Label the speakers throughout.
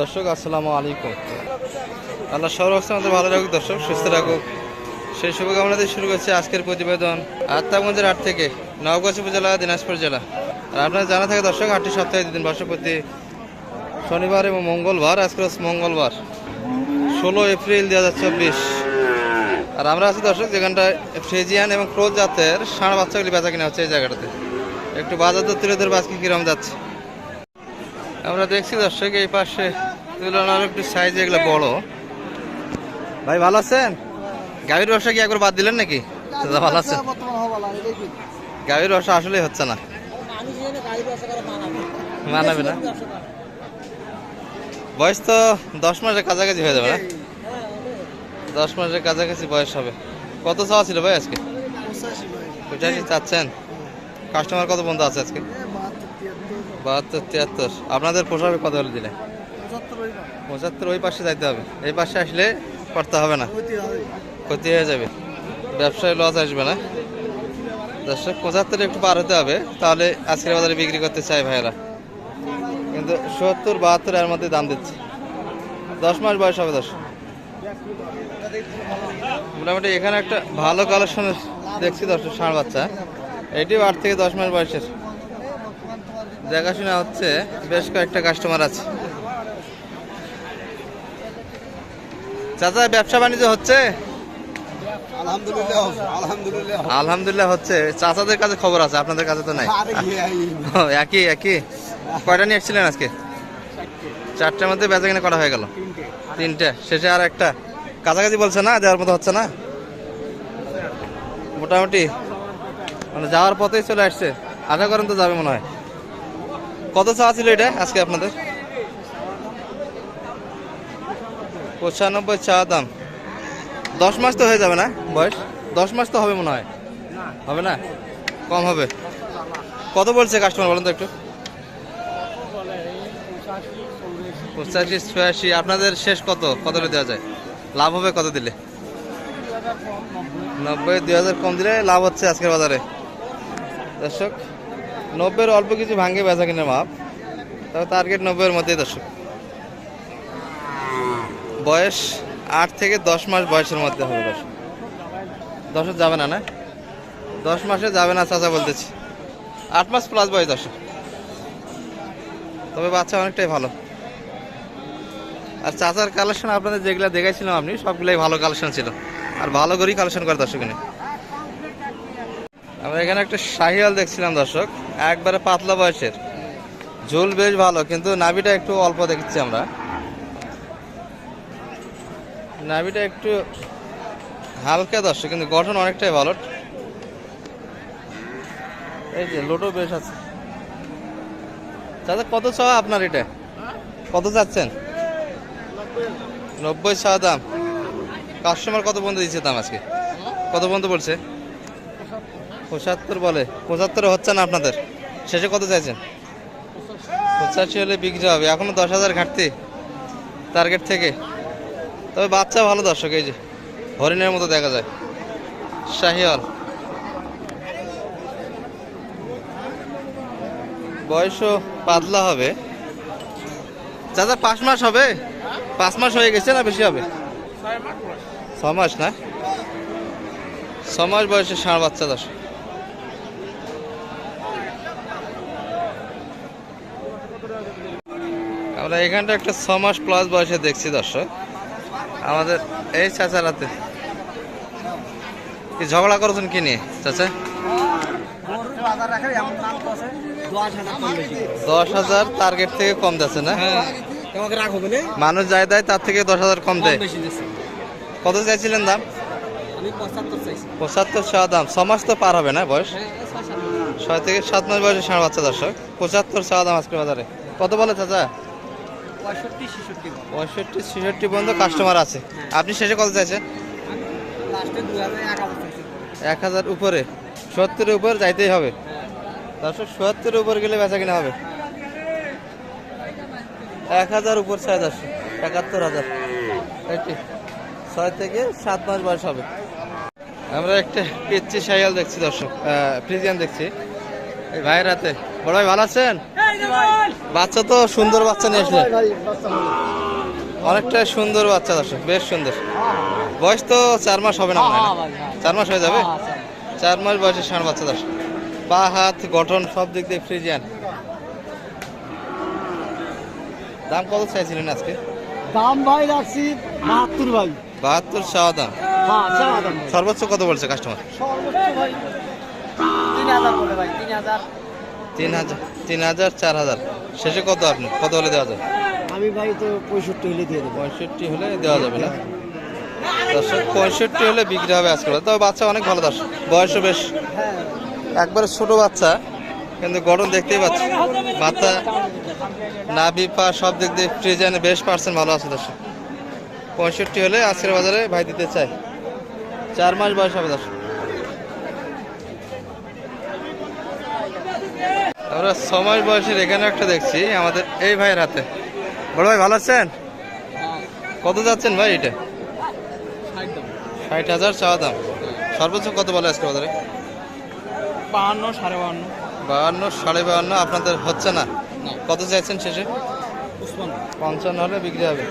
Speaker 1: দর্শক, আসসালামু আলাইকুম। আল্লাহ সর্বস্থান আমাদের ভালো রাখুক, দর্শক, সুস্থ রাখুক। সেই শুভকামনা দিয়ে শুরু করছে আজকের প্রতিবেদন আত্মাগঞ্জের হাট থেকে নবগাছি উপজেলা, দিনাজপুর জেলা। আর আপনারা জানা থাকে, দর্শক হাটটি সপ্তাহে দুদিন বর্ষপতি শনিবার এবং মঙ্গলবার আজকে হচ্ছে মঙ্গলবার, ষোলো এপ্রিল দু হাজার চব্বিশ। আর আমরা আছি, দর্শক, যেখানটায় ফ্রেজিয়ান এবং ক্রোজ জাতের ষাঁড় বাচ্চাগুলি বেচা কিনা হচ্ছে এই জায়গাটাতে। একটু বাজার দর তুলে ধরবো, আজকে কিরম যাচ্ছে। আমরা দেখছি, দর্শক, এই পাশে তুলনার একটু সাইজ এগুলো বড়। ভাই ভালো আছেন? গাভীর ব্যবসা কি একবার বাদ দিলেন নাকি? দাদা ভালো আছেন? গাভীর ব্যবসা আসলেই হচ্ছে না। মানাবে না। বয়স তো দশ মাসের কাছাকাছি হয়ে যাবে না? দশ মাসের কাছাকাছি বয়স হবে। কত চাওয়া ছিল ভাই আজকে? পঁচাশি চাচ্ছেন? কাস্টমার কত বন্ধু আছে আজকে? বাহাত্তর তিয়াত্তর। আপনাদের পোষাবে কত হলে দিলে পঁচাত্তর ওই পাশে। যাইতে হবে। এই পাশে আসলে করতে হবে না। ক্ষতি হয়ে যাবে। ব্যবসায় লস আসবে না। দর্শক পঁচাত্তর একটু পার হতে হবে। তাহলে আজকের বাজারে বিক্রি করতে চাই ভাইয়েরা। কিন্তু সত্তর বাহাত্তর এর মধ্যে দাম দিচ্ছে। দশ মাস বয়স হবে দশ মোটামুটি এখানে একটা ভালো কালেকশনের দেখছি দর্শক ষাঁড় বাচ্চা। এটিও আট থেকে দশ মাস বয়সের। দেখাশোনা হচ্ছে বেশ কয়েকটা কাস্টমার আছে। চাচা ব্যবসা বাণিজ্য হচ্ছে?
Speaker 2: আলহামদুলিল্লাহ
Speaker 1: হচ্ছে। চাচাদের কাছে খবর আছে আপনাদের কাছে তো নাই? একই একই। কয়টা নিয়ে এসেছিলেন আজকে? চারটার মধ্যে বেচা কিনা করা হয়ে গেল। তিনটে। শেষে আর একটা। কাছাকাছি বলছে না দেওয়ার মতো হচ্ছে না? মোটামুটি। মানে যাওয়ার পথেই চলে আসছে। আশা করেন তো যাবে মনে হয়। কত চাওয়া ছিল এটা আজকে আপনাদের? পঁচানব্বই চা দাম। দশ মাস তো হয়ে যাবে না বয়স? দশ মাস তো হবে মনে হয়। হবে না? কম হবে। কত বলছে কাস্টমার বলেন তো একটু? পঁচাশি, ছয়াশি, আপনাদের শেষ কত? কত দেওয়া যায়? লাভ হবে কত দিলে? নব্বই, দুই হাজার কম দিলে লাভ হচ্ছে আজকের বাজারে। দর্শক, নব্বইয়ের অল্প কিছু ভাঙে বেচা কিনে মাপ। তবে টার্গেট নব্বইয়ের মধ্যেই দর্শক। বয়স আট থেকে দশ মাস বয়সের মধ্যে হবে দর্শক দশ যাবে না না? দশ মাসে যাবে না, চাচা বলতেছি। আট মাস প্লাস বয়স দর্শক তবে বাচ্চা অনেকটাই ভালো। আর চাচার কালেকশন আপনাদের যেগুলো দেখাইছিলাম আপনি, সবগুলোই ভালো কালেকশন ছিল। আর ভালো করেই কালেকশন করে দর্শক এনে আমরা এখানে একটা শাহিয়াল দেখছিলাম দর্শক, একবারে পাতলা বয়সের। ঝোল বেশ ভালো, কিন্তু নাভিটা একটু অল্প দেখছি আমরা। নাভিটা একটু হালকা দর্শক, কিন্তু গঠন অনেকটাই ভালো। এই যে লোটো বেশ আছে। দাদা কত চাওয়া আপনার এটা? কত চাচ্ছেন নব্বই চাওয়া দাম। কাস্টমার কত পর্যন্ত দিচ্ছে দাম আজকে? কত পর্যন্ত বলছে? পঁচাত্তর বলে। পঁচাত্তর হচ্ছে না আপনাদের? শেষে কত চাইছেন? পঁচাশি হলে বিক্রি হবে। এখনও দশ হাজার ঘাটতি টার্গেট থেকে। তবে বাচ্চা ভালো দর্শক, এই যে হরিণের মতো দেখা যায়। শাহিওয়াল। বয়সও পাতলা হবে। দাদা পাঁচ মাস হবে, পাঁচ মাস হয়ে গেছে না বেশি হবে? ছ মাস না? ছ মাস বয়সে ষাঁড় বাচ্চা দশ আমরা এখানটা একটা ছ মাস প্লাস বয়সে দেখছি দর্শক। আমাদের এই চাচার হাতে কি ঝগড়া করেছেন কি নিয়ে চাচা?
Speaker 2: দশ হাজার
Speaker 1: টার্গেট থেকে কম যাচ্ছে না?
Speaker 2: তোমাকে
Speaker 1: মানুষ যাই দেয় তার থেকে দশ হাজার কম দেয়। কত চাইছিলেন দাম?
Speaker 2: পঁচাত্তর
Speaker 1: পঁচাত্তর দাম। ছ মাস তো পার হবে না বয়স?
Speaker 2: হ্যাঁ ছয়
Speaker 1: থেকে সাত মাস বয়সে ষাঁড় বাচ্চা দর্শক। পঁচাত্তর চা দাম আজকে বাজারে। কত বলে চাচা?
Speaker 2: পঁয়ষট্টি ছেষট্টি
Speaker 1: পর্যন্ত কাস্টমার আছে। আপনি শেষে কত চাইছেন?
Speaker 2: এক হাজার
Speaker 1: উপরে। সত্তরের উপর যাইতেই হবে। দর্শক সত্তরের উপর গেলে বেচা কিনা হবে? এক হাজার উপর ছয় দশ একাত্তর হাজার। এইটি ছয় থেকে সাত মাস বয়স হবে। আমরা একটা পিচ্ছি সাইয়াল দেখছি দর্শক ফ্রিজিয়ান দেখছি। এই ভাইয়ের হাতে। বড় ভাই ভালো আছেন? বাচ্চা তো সুন্দর বাচ্চা নিয়ে আসলে। অনেকটা সুন্দর বাচ্চা দর্শক বেশ সুন্দর। বয়স তো চার মাস হবে না মনে হয় চার মাস হয়ে যাবে? চার মাস বয়সের ষাঁড় বাচ্চা দর্শক পা হাত গঠন সব দিক দিয়ে ফ্রিজিয়ান। দাম কত চাইছিলেন আজকে?
Speaker 2: দাম ভাই রাখছি বাহাত্তর ভাই।
Speaker 1: বাহাত্তর চাওয়া দাম।
Speaker 2: হ্যাঁ।
Speaker 1: সর্বোচ্চ কত বলছে কাস্টমার
Speaker 2: সর্বোচ্চ ভাই তিন হাজার বলে ভাই তিন হাজার।
Speaker 1: তিন হাজার তিন হাজার চার হাজার। শেষে কত আপনি? কত হলে দেওয়া যাবে?
Speaker 2: আমি ভাই তো পঁয়ষট্টি হলে দিয়ে দেবো।
Speaker 1: পঁয়ষট্টি হলে দেওয়া যাবে না? দর্শক পঁয়ষট্টি হলে বিক্রি হবে আজকে। তবে বাচ্চা অনেক ভালো দর্শক। বয়সও বেশ। একবারে ছোট বাচ্চা কিন্তু গঠন দেখতেই পাচ্ছি। মাথা নাভি পা সব দিক দিয়ে ফ্রিজানে বেশ পার্সেন্ট ভালো আছে দর্শক। পঁয়ষট্টি হলে আজকের বাজারে ভাই দিতে চাই চার মাস বয়স হবে দর্শক। আমরা মাস বয়সের এখানে একটা দেখছি আমাদের এই ভাইয়ের হাতে। বড় ভাই ভালো আছেন? কত যাচ্ছেন ভাই এটা? ষাট হাজার চাওয়া দাম। সর্বোচ্চ কত বলে আজকে বাজারে?
Speaker 2: বাহান্ন সাড়ে বাহান্ন।
Speaker 1: বাহান্ন সাড়ে বাহান্ন আপনাদের হচ্ছে না? কত চাইছেন শেষে? পঞ্চান্ন হলে বিক্রি হবে।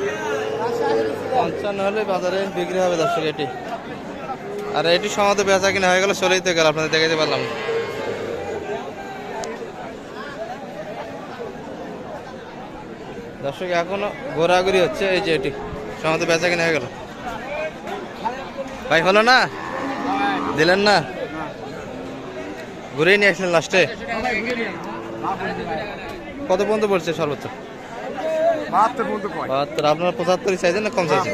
Speaker 1: পঞ্চান্ন হলে বাজারে বিক্রি হবে দর্শক এটি আর এটি সমাতে বেচা কিনা হয়ে গেল চলেই তো গেল আপনাদের দেখাতে পারলাম না। দর্শক এখনও ঘোরাঘুরি হচ্ছে। এই যে এটি সমাতে বেচা কিনে হয়ে গেল। ভাই হলো না? দিলেন না? ঘুরেই নিয়ে আসলেন লাস্টে কত পর্যন্ত বলছে সর্বোচ্চ?
Speaker 2: বাহাত্তর
Speaker 1: আপনার পঁচাত্তরই চাইছেন না কম চাইছেন?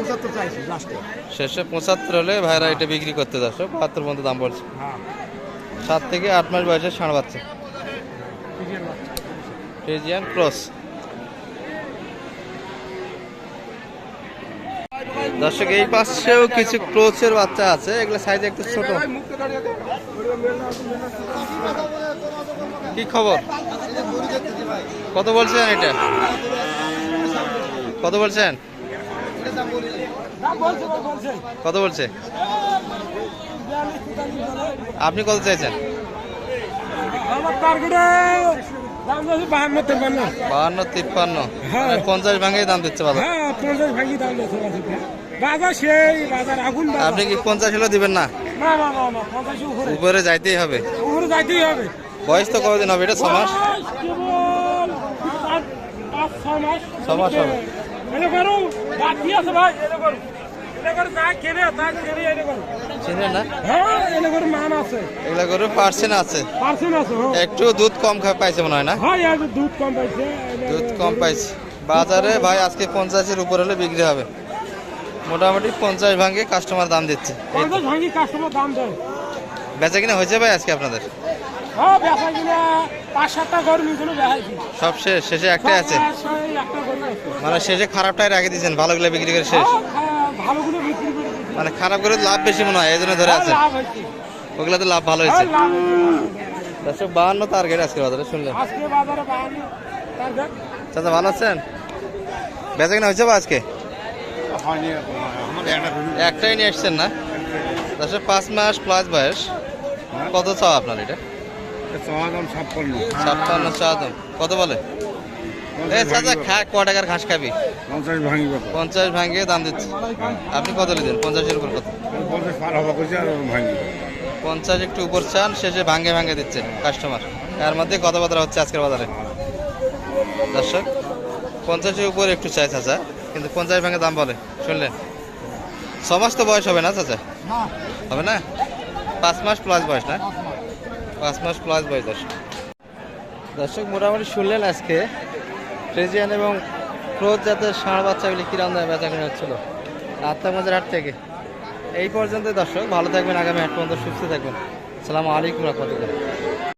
Speaker 2: লাস্টে
Speaker 1: শেষে পঁচাত্তর হলে ভাইরা এটা বিক্রি করতে দর্শক বাহাত্তর পর্যন্ত দাম পড়ছে।
Speaker 2: হ্যাঁ।
Speaker 1: সাত থেকে আট মাস বয়সের ষাঁড় বাচ্চা। ফ্রিজিয়ান ক্রস দর্শক এই পাশেও কিছু ক্রোচের বাচ্চা আছে এগুলো সাইজ একটু ছোট। কি খবর? কত বলছেন এটা? কত বলছেন? কত বলছে? আপনি কত চাইছেন?
Speaker 3: বাহান্ন
Speaker 1: তিপ্পান্ন।
Speaker 3: হ্যাঁ।
Speaker 1: মানে পঞ্চাশ ভাঙেই দাম দিচ্ছে বাবা
Speaker 3: হ্যাঁ পঞ্চাশ ভাঙি দাম যাচ্ছে বাজারে। বাজার সেই বাজার আগুন
Speaker 1: আপনি কি পঞ্চাশ হলেও দিবেন না?
Speaker 3: উপরে।
Speaker 1: যাইতেই হবে।
Speaker 3: উপরে যাইতেই হবে।
Speaker 1: বয়স তো কতদিন হবে? এটা ছ মাস?
Speaker 3: বয়স কেবল পাঁচ- পাঁচ ছ মাস।
Speaker 1: ছ মাস হবে। একটু দুধ কম পাইছে মনে হয় না?
Speaker 3: দুধ কম পাইছে।
Speaker 1: বাজারে ভাই আজকে পঞ্চাশের উপর হলে বিক্রি হবে। মোটামুটি পঞ্চাশ ভাঙে কাস্টমার দাম দিচ্ছে।
Speaker 3: কাস্টমার দাম দেয়।
Speaker 1: বেচা কিনা হয়েছে ভাই আজকে আপনাদের?
Speaker 3: হ্যাঁ
Speaker 1: সব শেষ শেষে একটাই আছে? মানে শেষে খারাপটাই রেখে দিয়েছেন ভালোগুলো বিক্রি করে শেষ?
Speaker 3: হ্যাঁ, দিচ্ছি।
Speaker 1: মানে খারাপ করে লাভ বেশি মনে হয় এই জন্য ধরে আছে।
Speaker 3: হ্যাঁ, লাভ হয়েছে।
Speaker 1: লাভ ভালো
Speaker 3: হ্যাঁ,
Speaker 1: হয়েছে। দর্শক বাহান্ন টার্গেট আজকে বাজারে শুনলেন। চাচা ভালো আছেন? বেচা কিনা হয়েছে বা আজকে? একটাই নিয়ে এসছেন না? দর্শক পাঁচ মাস প্লাস বয়স। কত চাও আপনার এটা? ছাপ্পান্ন। কত বলে? ক টাকার ঘাস খাবি?
Speaker 4: পঞ্চাশ ভাঙি
Speaker 1: ভাঙিয়ে দাম দিচ্ছে। আপনি কত পঞ্চাশের উপর কত?
Speaker 4: পঞ্চাশ ভাঙি
Speaker 1: একটু উপর চান শেষে ভাঙ্গে ভাঙ্গে দিচ্ছে কাস্টমার এর মধ্যে কথাবার্তা হচ্ছে আজকের বাজারে? দর্শক পঞ্চাশের উপর একটু চাই চাচা কিন্তু পঞ্চাশ ভাঙে দাম বলে। শুনলেন? ছ মাস তো বয়স হবে না চাচা? হবে না? পাঁচ মাস প্লাস বয়স না? পাঁচ মাস। প্লাস বয়স দর্শক দর্শক মোটামুটি শুনলেন আজকে। ফ্রেজিয়ান এবং ক্রোধ জাতের ষাঁড় বাচ্চাগুলি কিরম দামে বেচা কিনে হচ্ছিল? আত্মাগঞ্জের হাট থেকে। এই পর্যন্ত দর্শক ভালো থাকবেন আগামী হাট পর্যন্ত সুস্থ থাকবেন। সালামু আলাইকুম রহমতুল্লাহ।